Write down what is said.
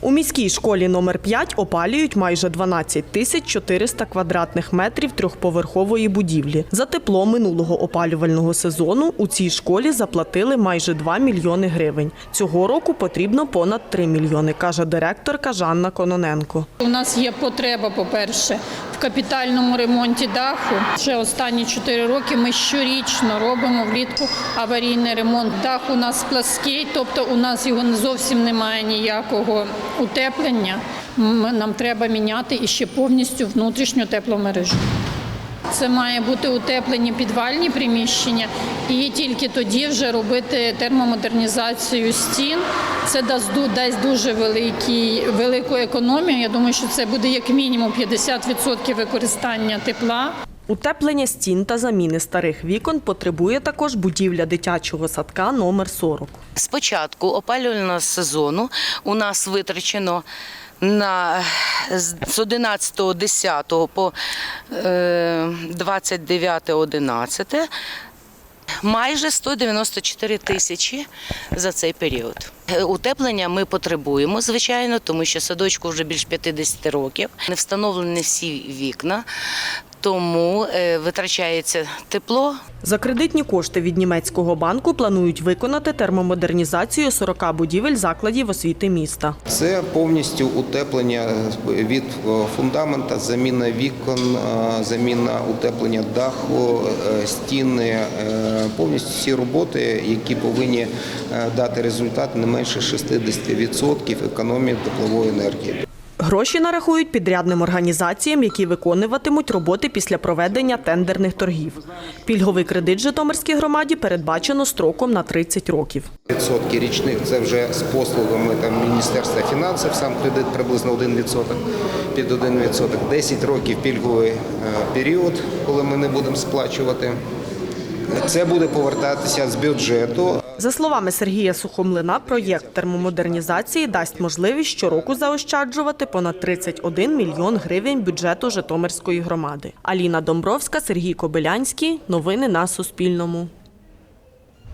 У міській школі номер 5 опалюють майже 12 тисяч 400 квадратних метрів трьохповерхової будівлі. За тепло минулого опалювального сезону у цій школі заплатили майже 2 мільйони гривень. Цього року потрібно понад 3 мільйони, каже директорка Жанна Кононенко. У нас є потреба, по-перше, капітальному ремонті даху. Вже останні 4 роки ми щорічно робимо влітку аварійний ремонт. Дах у нас плаский, тобто у нас його зовсім немає ніякого утеплення. Нам треба міняти і ще повністю внутрішню тепломережу. Це має бути утеплені підвальні приміщення, і тільки тоді вже робити термомодернізацію стін. Це дасть ду- дасть дуже великий, велику економію. Я думаю, що це буде як мінімум 50% використання тепла. Утеплення стін та заміни старих вікон потребує також будівля дитячого садка номер 40. З початку опалювального сезону у нас витрачено на з 11.10 по е, 29.11 майже 194 тисячі за цей період. Е, Утеплення ми потребуємо, звичайно, тому що садочку вже більш 50 років. Не встановлені всі вікна, тому е, витрачається тепло, За кредитні кошти від німецького банку планують виконати термомодернізацію 40 будівель закладів освіти міста. Це повністю утеплення від е, фундамента, заміна вікон, е, заміна утеплення даху, е, стіни, е, повністю всі роботи, які повинні е, дати результат не менше 60% економії теплової енергії. Гроші нарахують підрядним організаціям, які виконуватимуть роботи після проведення тендерних торгів. Пільговий кредит Житомирській громаді передбачено строком на 30 років. Відсотки річних це вже з послугами там Міністерства фінансів, сам кредит приблизно 1%, під 1%. 10 років пільговий е, період, коли ми не будемо сплачувати. Це буде повертатися з бюджету. За словами Сергія Сухомлина, проєкт термомодернізації дасть можливість щороку заощаджувати понад 31 мільйон гривень бюджету Житомирської громади. Аліна Домбровська, Сергій Кобилянський. Новини на Суспільному.